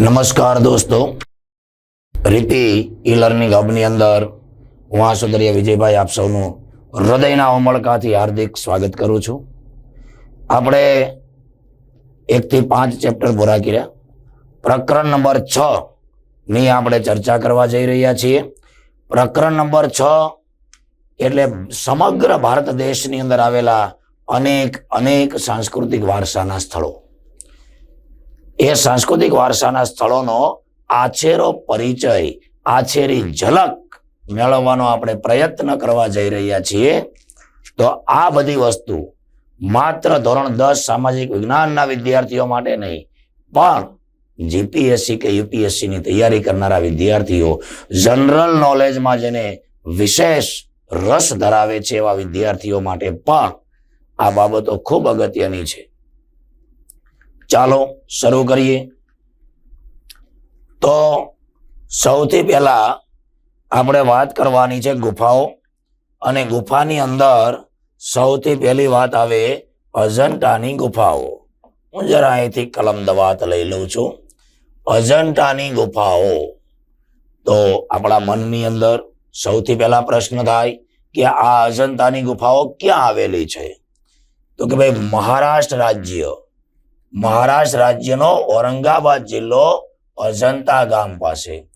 નમસ્કાર દોસ્તો. રીતિ ઈ લર્નિંગ હબની અંદર હું આસુદરિયા વિજયભાઈ આપ સૌનું હૃદયના ઉમળકાથી હાર્દિક સ્વાગત કરું છું. આપણે એકથી પાંચ ચેપ્ટર પૂરા કર્યા. પ્રકરણ નંબર છ ની આપણે ચર્ચા કરવા જઈ રહ્યા છીએ. પ્રકરણ નંબર છ એટલે સમગ્ર ભારત દેશની અંદર આવેલા અનેક અનેક સાંસ્કૃતિક વારસાના સ્થળો. એ સાંસ્કૃતિક વારસાના સ્થળોનો આછેરો પરિચય આછેરી ઝલક મેળવવાનો આપણે પ્રયત્ન કરવા જઈ રહ્યા છીએ. તો આ બધી વસ્તુ માત્ર ધોરણ દસ સામાજિક વિજ્ઞાનના વિદ્યાર્થીઓ માટે નહીં પણ જીપીએસસી કે યુપીએસસી ની તૈયારી કરનારા વિદ્યાર્થીઓ જનરલ નોલેજમાં જેને વિશેષ રસ ધરાવે છે એવા વિદ્યાર્થીઓ માટે પણ આ બાબતો ખૂબ અગત્યની છે. ચાલો શરૂ કરીએ. તો સૌથી પહેલા આપણે વાત કરવાની છે ગુફાઓ. અને ગુફાની અંદર સૌથી પહેલી વાત આવે અજંટાની ગુફાઓ. હું જરા અહીંથી કલમ દવાત લઈ લઉં છું. અજંટાની ગુફાઓ. તો આપણા મનની અંદર સૌથી પહેલા પ્રશ્ન થાય કે આ અજંતાની ગુફાઓ ક્યાં આવેલી છે? તો કે ભાઈ મહારાષ્ટ્ર રાજ્ય. મહારાષ્ટ્ર રાજ્યનો ઔરંગાબાદ જિલ્લો અજંતા ગામ પાસે.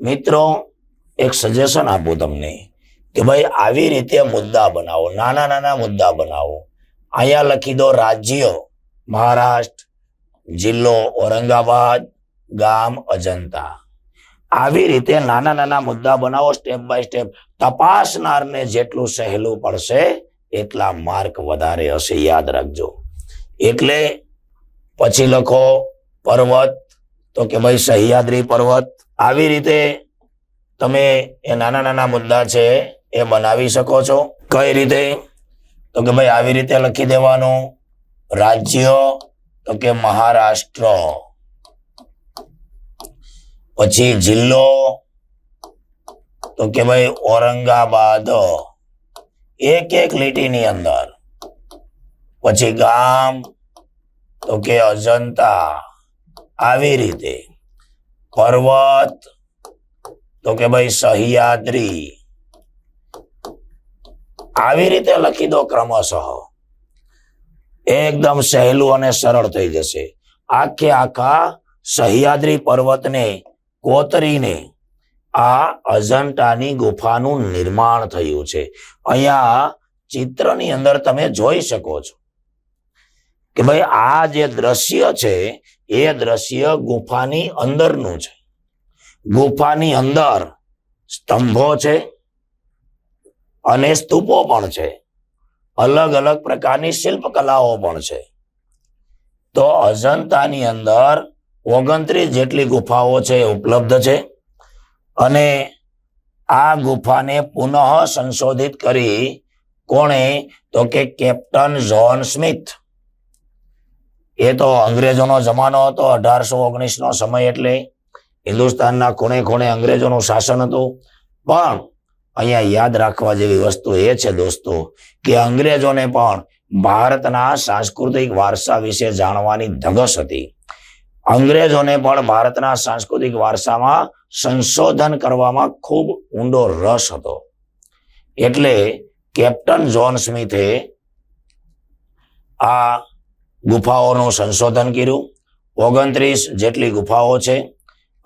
મિત્રો, એક સજેશન આપું તમને કે ભાઈ, આવી રીતે મુદ્દા બનાવો, નાના નાના મુદ્દા બનાવો. અહીંયા લખી દો, રાજ્ય, મહારાષ્ટ્ર, જિલ્લો, ઔરંગાબાદ, ગામ, અજંતા. આવી રીતે નાના નાના મુદ્દા બનાવો સ્ટેપ બાય સ્ટેપ તપાસનારને જેટલું સહેલું પડશે, એટલા માર્ક વધારે હશે. યાદ રાખજો. એટલે પછી લખો પર્વત. તો કે ભાઈ સહ્યાદ્રી પર્વત. આવી રીતે તમે એ નાના નાના મુદ્દા છે એ બનાવી શકો છો. કઈ રીતે? તો કે ભાઈ આવી રીતે લખી દેવાનું. રાજ્ય, તો કે મહારાષ્ટ્ર. પછી જિલ્લો, તો કે ભાઈ ઔરંગાબાદ. એક એક લીટીની અંદર. પછી ગામ તો કે અજંતા આવી રીતે પર્વત, તો કે ભાઈ સહ્યાદ્રી, આવી રીતે લખી દો ક્રમશઃ. એકદમ સહેલું અને સરળ થઈ જશે. આખે આખા સહ્યાદ્રી પર્વતને, કોતરીને આ અજંટાની ગુફાનું નિર્માણ થયું છે. અહીંયા ચિત્રની અંદર તમે જોઈ શકો છો. કે ભાઈ આ જે દ્રશ્ય છે, એ દ્રશ્ય ગુફાની અંદરનું છે. ગુફાની અંદર સ્તંભો છે અને સ્તૂપો પણ છે. અલગ અલગ પ્રકારની શિલ્પકલાઓ પણ છે. તો અજંતાની અંદર ઓગણત્રીસ જેટલી ગુફાઓ છે ઉપલબ્ધ છે. અને આ ગુફાને પુનઃ સંશોધિત કરી કોણે? તો કે કેપ્ટન જ્હોન સ્મિથ. એ તો અંગ્રેજોનો જમાનો હતો, અઢારસો ઓગણીસ નો સમય એટલે. હિન્દુસ્તાનના ખૂણે ખૂણે અંગ્રેજોનું શાસન હતું. પણ અહીંયા યાદ રાખવા જેવી વસ્તુ એ છે દોસ્તો, કે અંગ્રેજોને પણ ભારતના સાંસ્કૃતિક વારસા વિશે જાણવાની ધગસ હતી. અંગ્રેજોને પણ ભારતના સાંસ્કૃતિક વારસામાં સંશોધન કરવામાં ખૂબ ઊંડો રસ હતો. એટલે કેપ્ટન જોન સ્મિથે આ ગુફાઓનું સંશોધન કર્યું. ઓગણત્રીસ જેટલી ગુફાઓ છે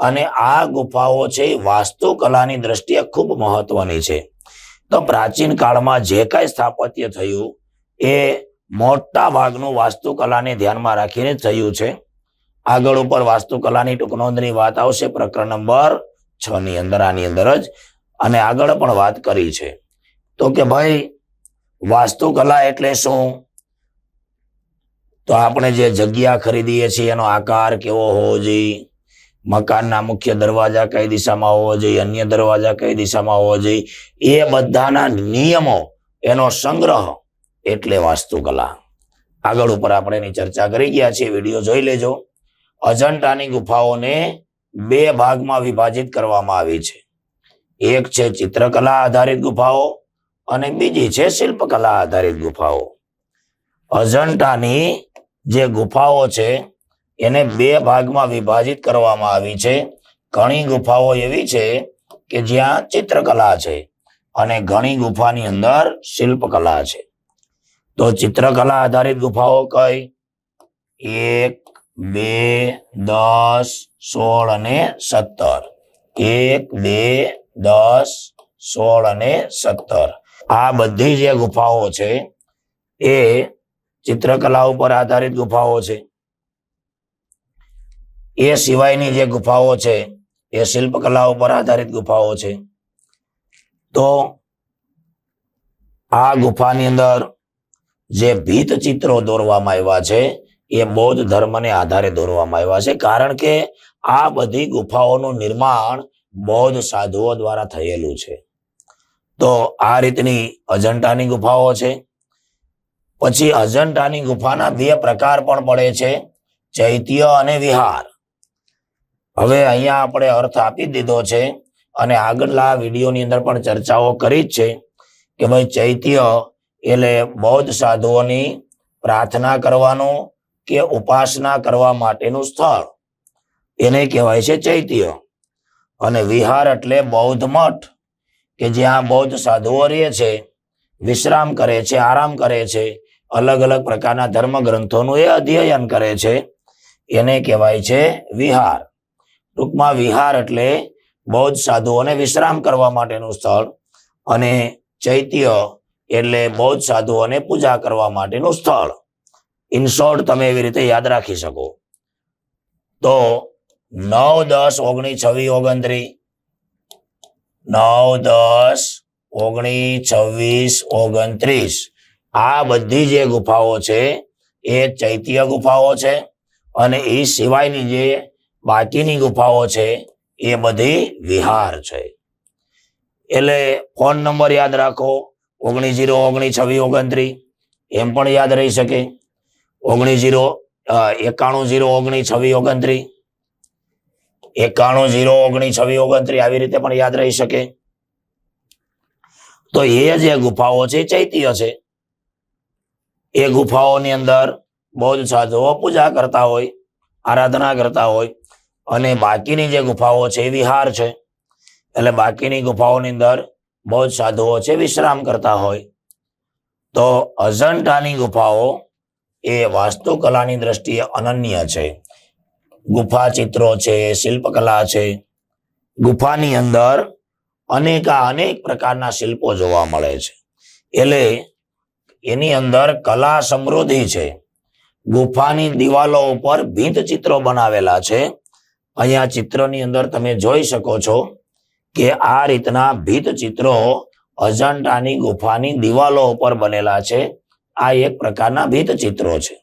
અને આ ગુફાઓ છે વાસ્તુકલાની દ્રષ્ટિએ ખૂબ મહત્વની છે. તો પ્રાચીન કાળમાં જે કાંઈ સ્થાપત્ય થયું એ મોટા ભાગનું વાસ્તુકલાને ધ્યાનમાં રાખીને થયું છે. આગળ ઉપર વાસ્તુકલાની ટૂંક નોંધની વાત આવશે પ્રકરણ નંબર છ ની અંદર, આની અંદર જ. અને આગળ પણ વાત કરી છે. તો કે ભાઈ, વાસ્તુકલા એટલે શું? તો આપણે જે જગ્યા ખરીદીએ છીએ, એનો આકાર કેવો હોવો જોઈએ? મકાનના મુખ્ય દરવાજા કઈ દિશામાં હોવો જોઈએ? અન્ય દરવાજા કઈ દિશામાં હોવો જોઈએ? એ બધાના નિયમો, એનો સંગ્રહ એટલે વાસ્તુકલા. આગળ ઉપર આપણે એની ચર્ચા કરી ગયા છીએ. વીડિયો જોઈ લેજો. અજંટાની ગુફાઓને બે ભાગમાં વિભાજિત કરવામાં આવી છે. એક છે ચિત્રકલા આધારિત ગુફાઓ અને બીજી છે શિલ્પકલા આધારિત ગુફાઓ. અજંટાની જે ગુફાઓ છે, એને બે ભાગમાં વિભાજિત કરવામાં આવી છે. ઘણી ગુફાઓ એવી છે કે જ્યાં ચિત્રકલા છે અને ઘણી ગુફાની અંદર શિલ્પકલા છે. તો ચિત્રકલા આધારિત ગુફાઓ કઈ? એક, બે, દસ, સોળ અને સત્તર. એક, બે, દસ, સોળ અને સત્તર. આ બધી જે ગુફાઓ છે, એ ચિત્રકલા ઉપર આધારિત ગુફાઓ છે. એ સિવાયની જે ગુફાઓ છે, એ શિલ્પકલા ઉપર આધારિત ગુફાઓ છે. તો આ ગુફાની અંદર જે ભીત ચિત્રો દોરવામાં આવ્યા છે, એ બૌદ્ધ ધર્મને આધારે દોરવામાં આવ્યા છે. કારણ કે આ બધી ગુફાઓનું નિર્માણ બૌદ્ધ સાધુઓ દ્વારા થયેલું છે. તો આ રીતની અજંટાની ગુફાઓ છે. પછી અજંટાની ગુફાના બે પ્રકાર પણ પડે છે, ચૈત્ય અને વિહાર. હવે અહીંયા આપણે અર્થ આપી દીધો છે અને આગળના વિડીયોની અંદર પણ ચર્ચાઓ કરી જ છે કે ભાઈ ચૈત્ય એટલે બૌદ્ધ સાધુઓની પ્રાર્થના કરવાનું કે ઉપાસના કરવા માટેનું સ્થળ. એને કહેવાય છે ચૈત્ય. અને વિહાર એટલે બૌદ્ધ મઠ, કે જ્યાં બૌદ્ધ સાધુઓ રહે છે, વિશ્રામ કરે છે, આરામ કરે છે અલગ અલગ પ્રકારના ધર્મ ગ્રંથોનું એ અધ્યયન કરે છે. એને કહેવાય છે વિહાર. ટૂંકમાં વિહાર એટલે બૌદ્ધ સાધુઓને વિશ્રામ કરવા માટેનું સ્થળ અને ચૈત્ય એટલે બૌદ્ધ સાધુઓને પૂજા કરવા માટેનું સ્થળ. ઇન શોર્ટ તમે એવી રીતે યાદ રાખી શકો. તો નવ દસ ઓગણીસ છવ્વીસ ઓગણત્રી નવ દસ ઓગણીસ છવ્વીસ ઓગણત્રીસ. આ બધી જે ગુફાઓ છે, એ ચૈત્ય ગુફાઓ છે અને એ સિવાયની જે બાકીની ગુફાઓ છે, એ બધી વિહાર છે. એટલે ફોન નંબર યાદ રાખો, ઓગણીસ જીરો ઓગણીસ છવ્વીસ ઓગણત્રીસ, એમ પણ યાદ રહી શકે. ઓગણીસ જીરો એકાણું જીરો ઓગણીસ છવ્વીસ ઓગણત્રીસ, એકાણું જીરો ઓગણીસ છવ્વીસ ઓગણત્રીસ આવી રીતે પણ યાદ રહી શકે. તો એ જે ગુફાઓ છે ચૈત્ય છે. એ ગુફાઓની અંદર બૌદ્ધ સાધુઓ પૂજા કરતા હોય, આરાધના કરતા હોય અને બાકીની જે ગુફાઓ છે એ વિહાર છે. એટલે બાકીની ગુફાઓની અંદર બૌદ્ધ સાધુઓ છે, વિશ્રામ કરતા હોય. તો અજંટાની ગુફાઓ એ વાસ્તુકલાની દ્રષ્ટિએ અનન્ય છે. ગુફા ચિત્રો છે, શિલ્પકલા છે. ગુફાની અંદર અનેકા અનેક પ્રકારના શિલ્પો જોવા મળે છે. એટલે એની અંદર કલા સમૃદ્ધિ છે. ગુફાની દિવાલો ઉપર ભીંત ચિત્રો બનાવેલા છે. અહીંયા ચિત્રની અંદર તમે જોઈ શકો છો કે આ રીતના ભીત ચિત્રો અજંટાની ગુફાની દિવાલો ઉપર બનેલા છે. આ એક પ્રકારના ભીત ચિત્રો છે.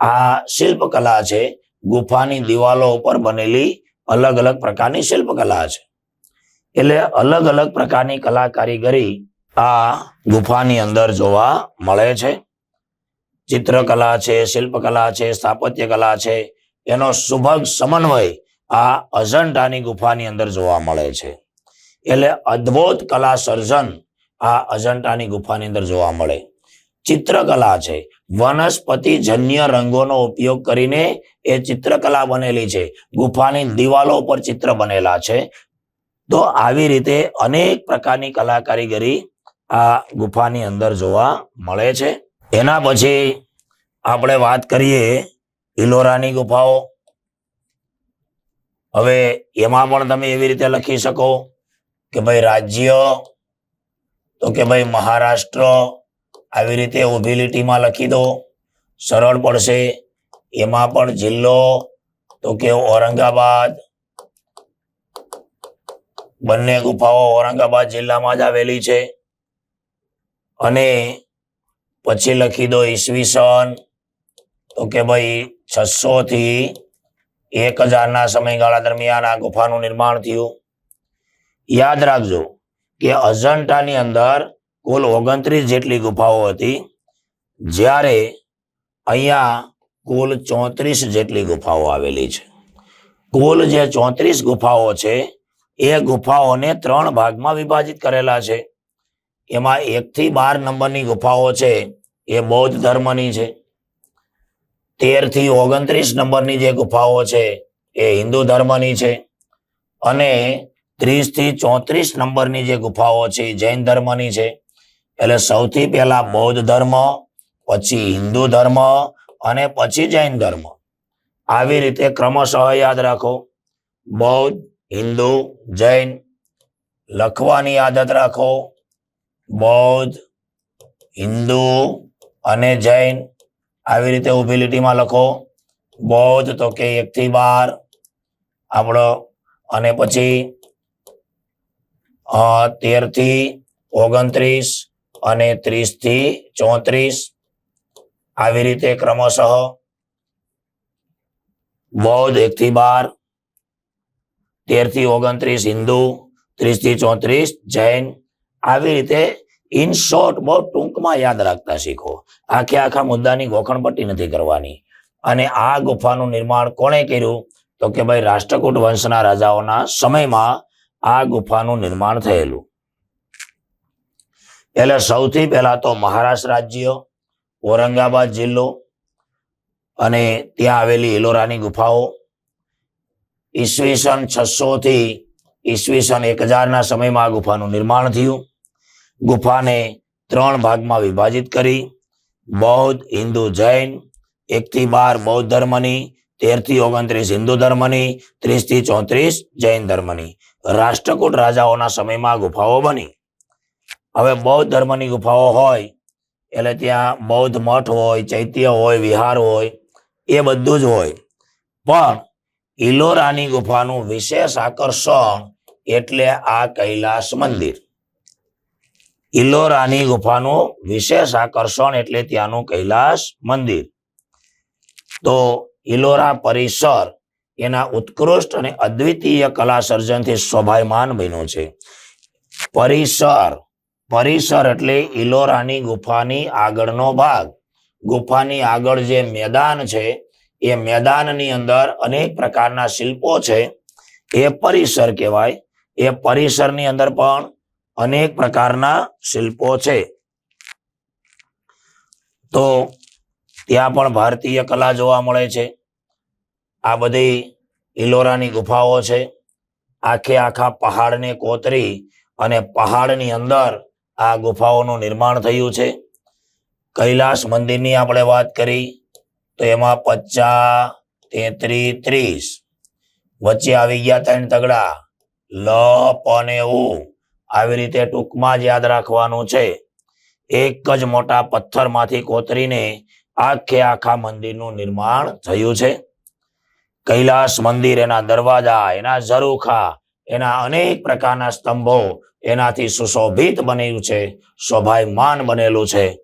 આ શિલ્પકલા છે. ગુફાની દિવાલો ઉપર બનેલી અલગ અલગ પ્રકારની શિલ્પકલા છે. એટલે અલગ અલગ પ્રકારની કલા કારીગરી આ ગુફાની અંદર જોવા મળે છે. ચિત્રકલા છે, શિલ્પકલા છે સ્થાપત્ય કલા છે. એનો સુભગ સમન્વય આ અજંટાની ગુફાની અંદર જોવા મળે છે. એટલે અદ્ભુત કલા સર્જન આ અજંટાની ગુફાની અંદર જોવા મળે. ચિત્રકલા છે. વનસ્પતિ જન્ય રંગોનો ઉપયોગ કરીને એ ચિત્રકલા બનેલી છે. ગુફાની દિવાલો ઉપર ચિત્ર બનેલા છે. તો આવી રીતે અનેક પ્રકારની કલા કારીગરી આ ગુફાની અંદર જોવા મળે છે. એના પછી આપણે વાત કરીએ ઇલોરાની ગુફાઓ. હવે એમાં પણ તમે એવી રીતે લખી શકો કે ભાઈ રાજ્ય, તો કે ભાઈ મહારાષ્ટ્ર, આવી રીતે ઊભી લીટીમાં લખી દો. સરળ પડશે. એમાં પણ જિલ્લો, તો કે ઔરંગાબાદ. બંને ગુફાઓ ઔરંગાબાદ જિલ્લામાં જ આવેલી છે. અને પછી લખી દો ઈસવીસન. તો કે ભાઈ છસો થી એક હજારના સમયગાળા દરમિયાન આ ગુફાનું નિર્માણ થયું. યાદ રાખજો કે અજંટાની અંદર કુલ ઓગણત્રીસ જેટલી ગુફાઓ હતી. જ્યારે અહીંયા કુલ ચોત્રીસ જેટલી ગુફાઓ આવેલી છે. કુલ જે ચોત્રીસ ગુફાઓ છે, એ ગુફાઓને ત્રણ ભાગમાં વિભાજિત કરેલા છે. એમાં એક થી બાર નંબરની ગુફાઓ છે, એ બૌદ્ધ ધર્મની છે. તેરથી ઓગણત્રીસ નંબરની જે ગુફાઓ છે, એ હિન્દુ ધર્મની છે. અને ત્રીસથી ચોત્રીસ નંબરની જે ગુફાઓ છે, એ જૈન ધર્મની છે. એટલે સૌથી પહેલા બૌદ્ધ ધર્મ, પછી હિન્દુ ધર્મ અને પછી જૈન ધર્મ. આવી રીતે ક્રમશઃ યાદ રાખો. બૌદ્ધ, હિન્દુ, જૈન લખવાની આદત રાખો. બૌદ્ધ, હિન્દુ અને જૈન આવી રીતે ઊભી લીટીમાં લખો. બૌદ્ધ તો કે એક થી બાર આપણો. અને પછી તેરથી ઓગણત્રીસ અને ત્રીસથી ચોત્રીસ આવી રીતે ક્રમશઃ. બૌદ્ધ એક થી બાર તેરથી ઓગણત્રીસ હિન્દુ ત્રીસથી ચોત્રીસ જૈન આવી રીતે ઇન શોર્ટ બહુ ટૂંકમાં યાદ રાખતા શીખો. આખે આખા મુદ્દાની ગોખણપટ્ટી નથી કરવાની. અને આ ગુફાનું નિર્માણ કોણે કર્યું? તો કે ભાઈ રાષ્ટ્રકૂટ વંશના રાજાઓના સમયમાં આ ગુફાનું નિર્માણ થયેલું. એટલે સૌથી પહેલા તો મહારાષ્ટ્ર રાજ્ય, ઔરંગાબાદ જિલ્લો અને ત્યાં આવેલી ઇલોરાની ગુફાઓ. ઈસવીસન છસો થી ઈસવીસન એક હજારના સમયમાં આ ગુફાનું નિર્માણ થયું. ગુફાને ત્રણ ભાગમાં વિભાજિત કરી. બૌદ્ધ, હિન્દુ, જૈન એક થી બાર બૌદ્ધ ધર્મની તેરથી ઓગણત્રીસ હિન્દુ ધર્મની ત્રીસથી ચોત્રીસ જૈન ધર્મની. રાષ્ટ્રકૂટ રાજાઓના સમયમાં ગુફાઓ બની. હવે બૌદ્ધ ધર્મની ગુફાઓ હોય, એટલે ત્યાં બૌદ્ધ મઠ હોય, ચૈત્ય હોય, વિહાર હોય, એ બધું જ હોય. પણ ઇલોરાની ગુફાનું વિશેષ આકર્ષણ એટલે આ કૈલાસ મંદિર. ઇલોરાની ગુફાનું વિશેષ આકર્ષણ એટલે ત્યાંનું કૈલાસ મંદિર. તો ઇલોરા પરિસર એના ઉત્કૃષ્ટ અને અદ્વિતીય કલા સર્જનથી શોભાયમાન બન્યું છે. પરિસર પરિસર એટલે ઇલોરાની ગુફાની આગળનો ભાગ. ગુફાની આગળ જે મેદાન છે, એ મેદાનની અંદર અનેક પ્રકારના શિલ્પો છે. એ પરિસર કહેવાય. એ પરિસરની અંદર પણ અનેક પ્રકારના શિલ્પો છે. તો ત્યાં પણ ભારતીય કલા જોવા મળે છે. આ બધી ઇલોરાની ગુફાઓ છે. આખે આખા પહાડને કોતરી અને પહાડની અંદર આ ગુફાઓનું નિર્માણ થયું છે. કૈલાસ મંદિરની આપણે વાત કરી, તો એમાં પચાસ તેત્રીસ ત્રીસ. વચ્ચે આવી ગયા ત્રણ તગડા. લ પ ને ઉ. આવી રીતે ટૂંકમાં જ યાદ રાખવાનું છે. એક જ મોટા પથ્થરમાંથી કોતરીને આખે આખા મંદિરનું નિર્માણ થયું છે. કૈલાસ મંદિર, એના દરવાજા, એના ઝરૂખા, એના અનેક પ્રકારના સ્તંભો એનાથી સુશોભિત બન્યું છે, શોભાયમાન બનેલું છે.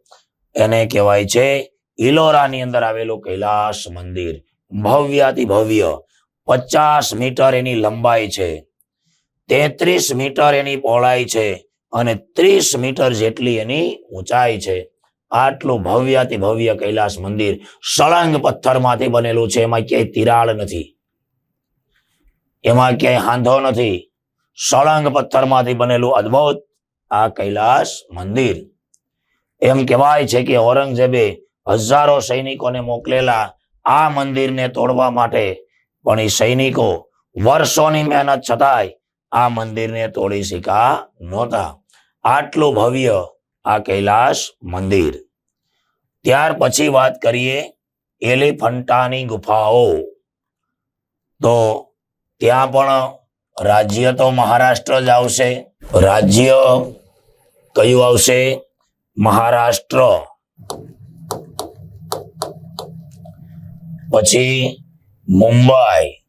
એને કહેવાય છે ઇલોરાની અંદર આવેલું કૈલાસ મંદિર. ભવ્યાતિ ભવ્ય પચાસ મીટર એની લંબાઈ છે. તેત્રીસ મીટર એની પહોળાઈ છે અને ત્રીસ મીટર જેટલી એની ઊંચાઈ છે. આટલું ભવ્યાતિ ભવ્ય કૈલાસ મંદિર સળંગ પથ્થરમાંથી બનેલું છે. એમાં ક્યાંય તિરાડ નથી. એમાં ક્યાંય હાંધો નથી. સળંગ પથ્થરમાંથી બનેલું અદ્ભુત આ કૈલાસ મંદિર. એમ કહેવાય છે કે ઔરંગઝેબે હજારો સૈનિકોને મોકલેલા આ મંદિરને તોડવા માટે પણ એ સૈનિકો વર્ષોની મહેનત છતાંય આ મંદિરને તોડી શકા નહોતા. આટલું ભવ્ય આ કૈલાસ મંદિર. ત્યાર પછી વાત કરીએ એલિફન્ટાની ગુફાઓ. તો ત્યાં પણ રાજ્ય તો મહારાષ્ટ્ર જ આવશે. રાજ્ય કયું આવશે? મહારાષ્ટ્ર. પછી મુંબઈ.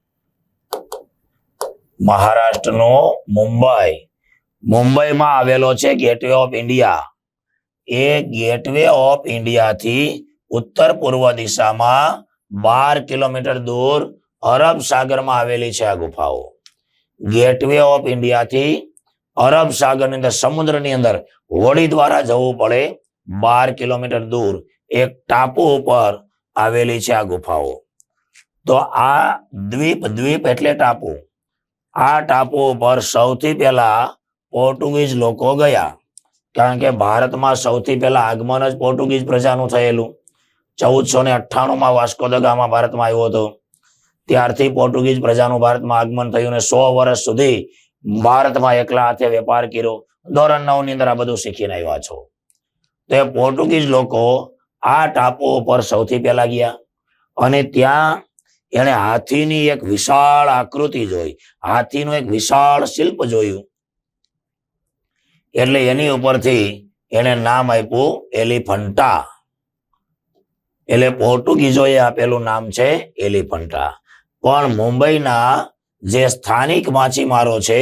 મહારાષ્ટ્રનો મુંબઈ. મુંબઈમાં આવેલો છે ગેટવે ઓફ ઇન્ડિયા એ ગેટવે ઓફ ઇન્ડિયાથી ઉત્તર પૂર્વ દિશામાં બાર કિલોમીટર દૂર અરબ સાગરમાં આવેલી છે આ ગુફાઓ. ગેટવે ઓફ ઇન્ડિયાથી અરબ સાગરની અંદર, સમુદ્રની અંદર હોડી દ્વારા જવું પડે બાર કિલોમીટર દૂર એક ટાપુ ઉપર આવેલી છે આ ગુફાઓ. તો આ દ્વીપ દ્વીપ એટલે ટાપુ. આ ટાપુ ઉપર સૌથી પહેલા પોર્ટુગીઝ લોકો ગયા. કારણ કે ભારતમાં સૌથી પહેલા આગમન જ પોર્ટુગીઝ પ્રજાનું થયેલું. ચૌદસો ને અઠ્ઠાણુંમાં વાસ્કો દ ભારતમાં આવ્યો હતો. ત્યારથી પોર્ટુગીઝ પ્રજાનું ભારતમાં આગમન થયું ને સો વર્ષ સુધી ભારતમાં એકલા હાથે વેપાર કર્યો. ધોરણ નવની અંદર આ બધું શીખીને આવ્યા છો. તો એ પોર્ટુગીઝ લોકો આ ટાપુ ઉપર સૌથી પહેલા ગયા. અને ત્યાં એણે હાથીની એક વિશાળ આકૃતિ જોઈ. હાથીનું એક વિશાળ શિલ્પ જોયું. એટલે એની ઉપરથી એને નામ આપ્યું એલિફન્ટા. એટલે પોર્ટુગીઝોએ આપેલું નામ છે એલિફન્ટા. પણ મુંબઈના જે સ્થાનિક માછીમારો છે,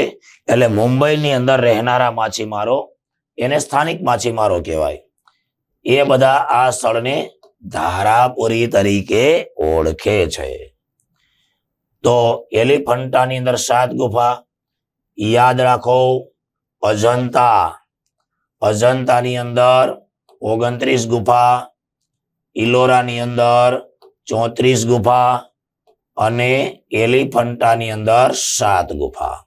એટલે મુંબઈની અંદર રહેનારા માછીમારો એને સ્થાનિક માછીમારો કહેવાય. એ બધા આ સ્થળને ધારાપુરી તરીકે ઓળખે છે. તો એલિફન્ટાની અંદર સાત ગુફા. યાદ રાખો, અજંતા. અજંતાની અંદર ઓગણત્રીસ ગુફા. ઇલોરાની અંદર ચોત્રીસ ગુફા અને એલિફન્ટાની અંદર સાત ગુફા.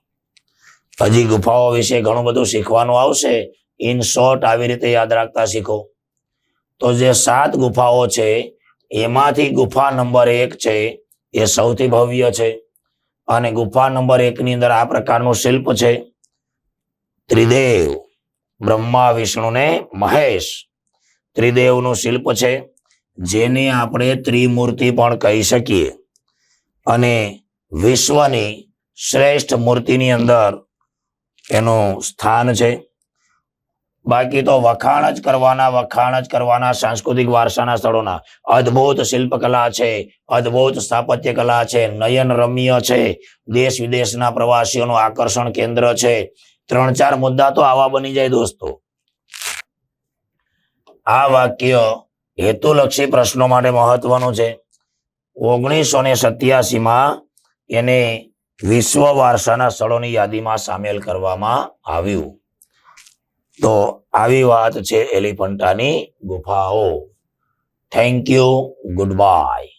હજી ગુફાઓ વિશે ઘણું બધું શીખવાનું આવશે. ઇન શોર્ટ આવી રીતે યાદ રાખતા શીખો. તો જે સાત ગુફાઓ છે, એમાંથી ગુફા નંબર એક છે એ સૌથી ભવ્ય છે. અને ગુફા નંબર એક ની અંદર આ પ્રકારનું શિલ્પ છે. ત્રિદેવ, બ્રહ્મા, વિષ્ણુ ને મહેશ. ત્રિદેવનું શિલ્પ છે, જેને આપણે ત્રિમૂર્તિ પણ કહી શકીએ. અને વિશ્વની શ્રેષ્ઠ મૂર્તિની અંદર એનું સ્થાન છે. બાકી તો વખાણ જ કરવાના, વખાણ જ કરવાના સાંસ્કૃતિક વારસાના સ્થળોના. અદ્ભુત શિલ્પકલા છે, અદ્ભુત સ્થાપત્ય કલા છે, નયન રમ્ય છે, દેશ વિદેશના પ્રવાસીઓનું આકર્ષણ કેન્દ્ર છે. ત્રણ ચાર મુદ્દા તો આવા બની જાય દોસ્તો. આ વાક્ય હેતુલક્ષી પ્રશ્નો માટે મહત્વનું છે. ઓગણીસો ને સત્યાસીમાં એને વિશ્વ વારસાના સ્થળોની યાદીમાં સામેલ કરવામાં આવ્યું. તો આવી વાત છે એલિફન્ટાની ગુફાઓ. Thank you good bye